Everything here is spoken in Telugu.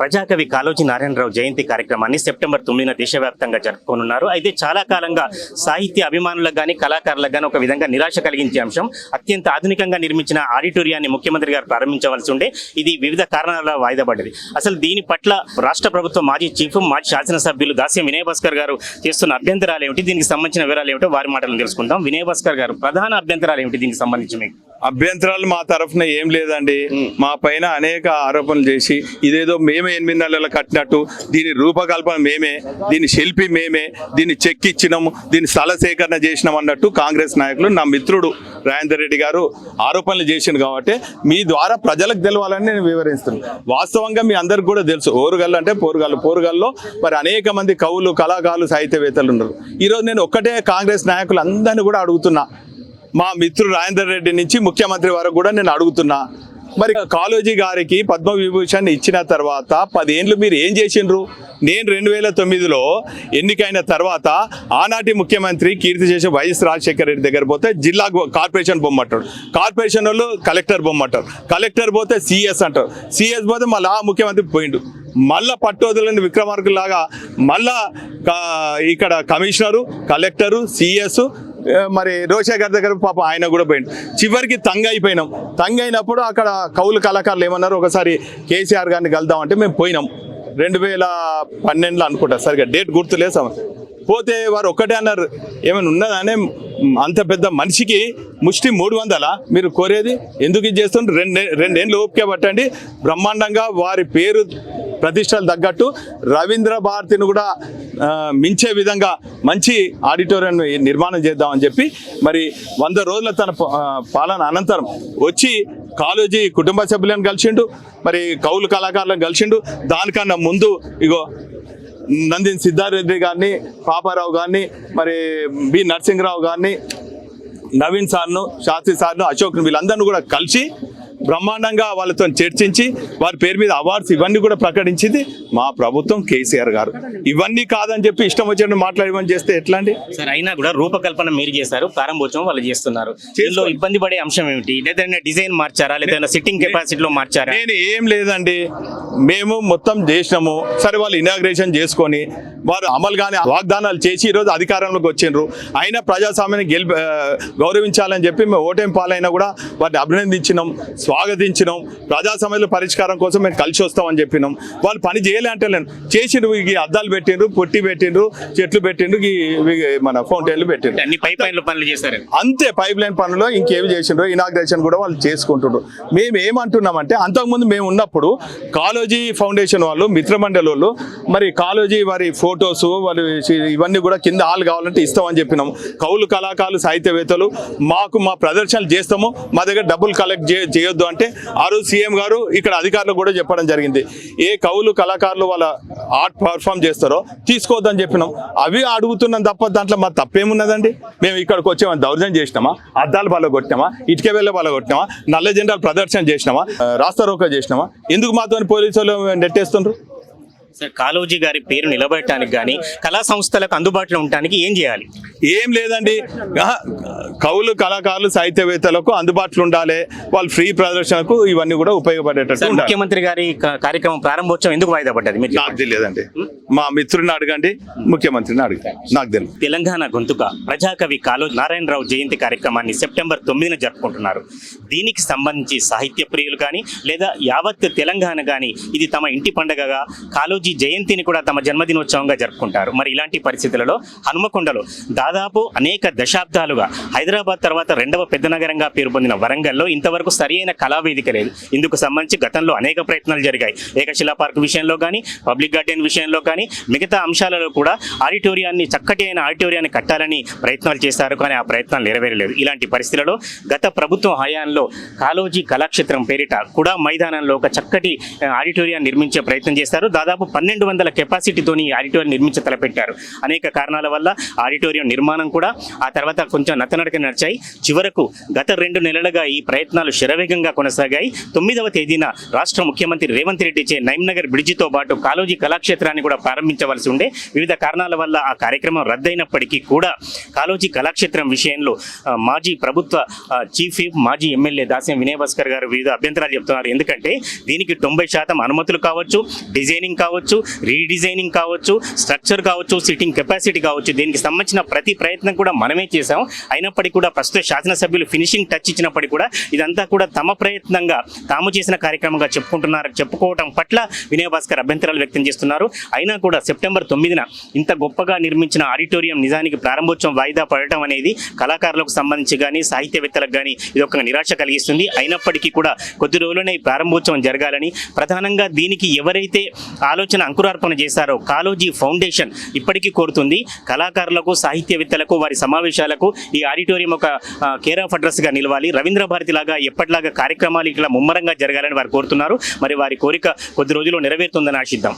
ప్రజాకవి కాలోజీ నారాయణరావు జయంతి కార్యక్రమాన్ని సెప్టెంబర్ తొమ్మిదిన దేశవ్యాప్తంగా జరుపుకోనున్నారు. అయితే చాలా కాలంగా సాహిత్య అభిమానులకు కానీ కళాకారులకు కానీ ఒక విధంగా నిరాశ కలిగించే అంశం అత్యంత ఆధునికంగా నిర్మించిన ఆడిటోరియాన్ని ముఖ్యమంత్రి గారు ప్రారంభించవలసి ఉండే ఇది వివిధ కారణాల వాయిదా పడ్డది అసలు దీని పట్ల రాష్ట్ర ప్రభుత్వం మాజీ చీఫ్ మాజీ శాసనసభ్యులు దాస్యం వినయ్ భాస్కర్ గారు చేస్తున్న అభ్యంతరాలు ఏమిటి? దీనికి సంబంధించిన వివరాలు ఏమిటో వారి మాటలను తెలుసుకుందాం. వినయ్ భాస్కర్ గారు ప్రధాన అభ్యంతరాలు ఏమిటి దీనికి సంబంధించి మీకు? అభ్యంతరాలు మా తరఫున ఏం లేదండి. మా పైన అనేక ఆరోపణలు చేసి ఇదేదో మేమే ఎనిమిది నెలల కట్టినట్టు దీని రూపకల్పన మేమే దీని శిల్పి మేమే దీన్ని చెక్కిచ్చినాము దీన్ని స్థల సేకరణ చేసినాం అన్నట్టు కాంగ్రెస్ నాయకులు నా మిత్రుడు రాజేందర్ రెడ్డి గారు ఆరోపణలు చేసిండు కాబట్టి మీ ద్వారా ప్రజలకు తెలవాలని నేను వివరిస్తున్నాను వాస్తవంగా మీ అందరికి కూడా తెలుసు ఓరుగల్లు అంటే పోరుగల్లు. పోరుగల్లో మరి అనేక మంది కవులు కళాకారులు సాహిత్యవేత్తలు ఉన్నారు. ఈరోజు నేను ఒక్కటే కాంగ్రెస్ నాయకులు అందరినీ కూడా అడుగుతున్నా మా మిత్రుడు రాజేందర్ రెడ్డి నుంచి ముఖ్యమంత్రి వరకు కూడా నేను అడుగుతున్నా. మరి కాళోజీ గారికి పద్మ విభూషణ్ ఇచ్చిన తర్వాత పదేండ్లు మీరు ఏం చేసిండ్రు? నేను రెండు వేల తొమ్మిదిలో ఎన్నికైన తర్వాత ఆనాటి ముఖ్యమంత్రి కీర్తి చేసే వైఎస్ రాజశేఖర రెడ్డి దగ్గర పోతే జిల్లా కార్పొరేషన్ బొమ్మంటాడు కార్పొరేషన్ వాళ్ళు కలెక్టర్ బొమ్మంటారు. కలెక్టర్ పోతే సిఎస్ అంటారు. సిఎస్ పోతే మళ్ళీ ఆ ముఖ్యమంత్రి పోయిండు. మళ్ళా పట్టుదలని విక్రమార్కులాగా మళ్ళా ఇక్కడ కమిషనరు కలెక్టరు సిఎస్ మరి రోషా గారి దగ్గర పాప ఆయన కూడా పోయింది చివరికి తంగ అయిపోయినాం. తంగ అయినప్పుడు అక్కడ కౌలు కళాకారులు ఏమన్నారు? ఒకసారి కేసీఆర్ గారిని కలుద్దాం అంటే మేము పోయినాం. రెండు వేల పన్నెండులో అనుకుంటా. సరిగ్గా డేట్ గుర్తులేదు పోతే వారు ఒక్కటే అన్నారు. ఏమైనా ఉన్నదానే అంత పెద్ద మనిషికి ముష్టి మూడు వందల? మీరు కోరేది? ఎందుకు ఇది చేస్తుండ్రు? రెండు రెండేళ్ళు ఓపిక పట్టండి. బ్రహ్మాండంగా వారి పేరు ప్రతిష్టలు తగ్గట్టు రవీంద్ర భారతిని కూడా మించే విధంగా మంచి ఆడిటోరియం నిర్మాణం చేద్దామని చెప్పి మరి వంద రోజుల తన పాలన అనంతరం వచ్చి కాలేజీ కుటుంబ సభ్యులను కలిసిండు మరి కౌలు కళాకారులను కలిసిండు. దానికన్నా ముందు ఇగో నందిని సిద్ధారెడ్డి గారిని పాపారావు గారిని మరి బి నరసింహరావు గారిని నవీన్ సార్ను శాస్త్రి సార్ను అశోక్ను వీళ్ళందరినీ కూడా కలిసి బ్రహ్మాండంగా వాళ్ళతో చర్చించి వారి పేరు మీద అవార్డ్స్ ఇవన్నీ కూడా ప్రకటించింది మా ప్రభుత్వం కేసీఆర్ గారు. ఇవన్నీ కాదని చెప్పి ఇష్టం వచ్చినట్టు మాట్లాడమని చేస్తే ఎట్లా అండి సార్ అయినా కూడా రూపకల్పన మీరు చేశారు ప్రారంభోత్సవం వాళ్ళు చేస్తున్నారు. దీనిలో ఇబ్బంది పడే అంశం ఏమిటి? లేదంటే డిజైన్ మార్చారా? లేదా సిట్టింగ్ కెపాసిటీలో మార్చారా? నేను ఏం లేదండి. మేము మొత్తం చేసినాము. సరే వాళ్ళు ఇనాగ్రేషన్ చేసుకొని వారు అమలు కానీ వాగ్దానాలు చేసి ఈరోజు అధికారంలోకి వచ్చిండ్రు. అయినా ప్రజాస్వామ్యాన్ని గెలి గౌరవించాలని చెప్పి మేము ఓటమి పాలైనా కూడా వారిని అభినందించినాం. స్వాగతించినాం. ప్రజాస్వామ్యంలో పరిష్కారం కోసం మేము కలిసి వస్తామని చెప్పినాం. వాళ్ళు పని చేయలే అంటే లేను. చేసిండ్రు ఈ అద్దాలు పెట్టిండ్రు పొట్టి పెట్టిండ్రు చెట్లు పెట్టిండ్రు మన ఫౌంటైన్లు పెట్టిండ్రు. అన్ని పై పైన్ల పనులు చేశారు. అంతే పైప్ లైన్ పనులు ఇంకేమి చేసిండ్రు ఇనాగ్రేషన్ కూడా వాళ్ళు చేసుకుంటుండ్రు మేము ఏమంటున్నామంటే అంతకుముందు మేము ఉన్నప్పుడు కాలోజీ ఫౌండేషన్ వాళ్ళు మిత్రమండలి వాళ్ళు మరి కాలోజీ వారి ఫొటోస్ వారి ఇవన్నీ కూడా కింద హాల్ కావాలంటే ఇస్తామని చెప్పినాం కౌలు కళాకారులు సాహిత్యవేత్తలు మాకు మా ప్రదర్శనలు చేస్తాము మా దగ్గర డబ్బులు కలెక్ట్ చేయొద్దు అంటే ఆ రోజు సీఎం గారు ఇక్కడ అధికారులకు కూడా చెప్పడం జరిగింది. ఏ కవులు కళాకారులు వాళ్ళ ఆర్ట్ పర్ఫామ్ చేస్తారో తీసుకోవద్దని చెప్పినాం. అవి అడుగుతున్నాం తప్ప దాంట్లో మా తప్పేమున్నదండి? మేము ఇక్కడికి వచ్చామా దౌర్జన్యం చేసినామా? అద్దాలు బాగా కొట్టినామా ఇటుక వెళ్ళే బాగా కొట్టినామా నల్ల జెండాలు ప్రదర్శన చేసినామా? రాస్తారోక చేసినామా? ఎందుకు మాతో పోలీసు వాళ్ళు నెట్టేస్తుండ్రు? కాళోజీ గారి పేరు నిలబెట్టడానికి కానీ కళా సంస్థలకు అందుబాటులో ఉండడానికి ఏం చేయాలి? ఏం లేదండి. కవులు కళాకారులు సాహిత్యవేత్తలకు అందుబాటులో ఉండాలి. వాళ్ళు ఫ్రీ ప్రదర్శనకు ఇవన్నీ కూడా ఉపయోగపడేటట్టు ముఖ్యమంత్రి గారి కార్యక్రమం ప్రారంభోత్సవం ఎందుకు వాయిదా పడ్డది? నాకు తెలియదండి. మా మిత్రుడిని అడగండి ముఖ్యమంత్రిని అడగండి నాకు తెలియదు తెలంగాణ గొంతుక ప్రజాకవి కాళో నారాయణరావు జయంతి కార్యక్రమాన్ని సెప్టెంబర్ తొమ్మిదిన జరుపుకుంటున్నారు. దీనికి సంబంధించి సాహిత్య ప్రియులు కానీ లేదా యావత్ తెలంగాణ కానీ ఇది తమ ఇంటి పండగగా కాళోజీ జయంతిని కూడా తమ జన్మదినోత్సవంగా జరుపుకుంటారు. మరి ఇలాంటి పరిస్థితులలో హనుమకొండలో దాదాపు అనేక దశాబ్దాలుగా హైదరాబాద్ తర్వాత రెండవ పెద్ద నగరంగా పేరు పొందిన వరంగల్లో ఇంతవరకు సరియైన కళావేదిక లేదు. ఇందుకు సంబంధించి గతంలో అనేక ప్రయత్నాలు జరిగాయి. ఏకశిలా పార్క్ విషయంలో కానీ పబ్లిక్ గార్డెన్ విషయంలో కానీ మిగతా అంశాలలో కూడా ఆడిటోరియాన్ని చక్కటి అయిన ఆడిటోరియాన్ని కట్టాలని ప్రయత్నాలు చేశారు కానీ ఆ ప్రయత్నాలు నెరవేరలేదు. ఇలాంటి పరిస్థితులలో గత ప్రభుత్వం హయాంలో కాలోజీ కళాక్షేత్రం పేరిట కూడా మైదానంలో ఒక చక్కటి ఆడిటోరియాన్ని నిర్మించే ప్రయత్నం చేశారు. దాదాపు పన్నెండు వందల కెపాసిటీతోని ఈ ఆడిటోరియం నిర్మించ తలపెట్టారు. అనేక కారణాల వల్ల ఆడిటోరియం నిర్మాణం కూడా ఆ తర్వాత కొంచెం నత్తనడక నడిచాయి. చివరకు గత రెండు నెలలుగా ఈ ప్రయత్నాలు శరవేగంగా కొనసాగాయి. తొమ్మిదవ తేదీన రాష్ట్ర ముఖ్యమంత్రి రేవంత్ రెడ్డి చే నైమ్నగర్ బ్రిడ్జితో పాటు కాలోజీ కళాక్షేత్రాన్ని కూడా ప్రారంభించవలసి ఉండే. వివిధ కారణాల వల్ల ఆ కార్యక్రమం రద్దయినప్పటికీ కూడా కాలోజీ కళాక్షేత్రం విషయంలో మాజీ ప్రభుత్వ చీఫ్ మాజీ ఎమ్మెల్యే దాస్యం వినయ్ భాస్కర్ గారు వివిధ అభ్యంతరాలు చెప్తున్నారు. ఎందుకంటే దీనికి తొంభై శాతం అనుమతులు కావచ్చు డిజైనింగ్ కావచ్చు రీడిజైనింగ్ కావచ్చు స్ట్రక్చర్ కావచ్చు సిట్టింగ్ కెపాసిటీ కావచ్చు దీనికి సంబంధించిన ప్రతి ప్రయత్నం కూడా మనమే చేశాం. అయినప్పటికీ కూడా ప్రస్తుత శాసనసభ్యులు ఫినిషింగ్ టచ్ ఇచ్చినప్పటికీ కూడా ఇదంతా కూడా తమ ప్రయత్నంగా తాము చేసిన కార్యక్రమంగా చెప్పుకుంటున్నారు. చెప్పుకోవడం పట్ల వినయ్ భాస్కర్ అభ్యంతరాలు వ్యక్తం చేస్తున్నారు. అయినా కూడా సెప్టెంబర్ తొమ్మిదిన ఇంత గొప్పగా నిర్మించిన ఆడిటోరియం నిజానికి ప్రారంభోత్సవం వాయిదా పడటం అనేది కళాకారులకు సంబంధించి కానీ సాహిత్యవేత్తలకు కానీ ఇది ఒక నిరాశ కలిగిస్తుంది. అయినప్పటికీ కూడా కొద్ది రోజుల్లోనే ఈ ప్రారంభోత్సవం జరగాలని ప్రధానంగా దీనికి ఎవరైతే ఆలోచన అంకురార్పణ చేశారో. కాలోజీ ఫౌండేషన్ ఇప్పటికీ కోరుతుంది. కళాకారులకు సాహిత్యవేత్తలకు వారి సమావేశాలకు ఈ ఆడిటోరియం ఒక కేర్ ఆఫ్ అడ్రస్గా నిలవాలి. రవీంద్ర భారతి లాగా ఎప్పటిలాగా కార్యక్రమాలు ఇట్లా ముమ్మరంగా జరగాలని వారు కోరుతున్నారు. మరి వారి కోరిక కొద్ది రోజుల్లో నెరవేరుతుందని ఆశిద్దాం.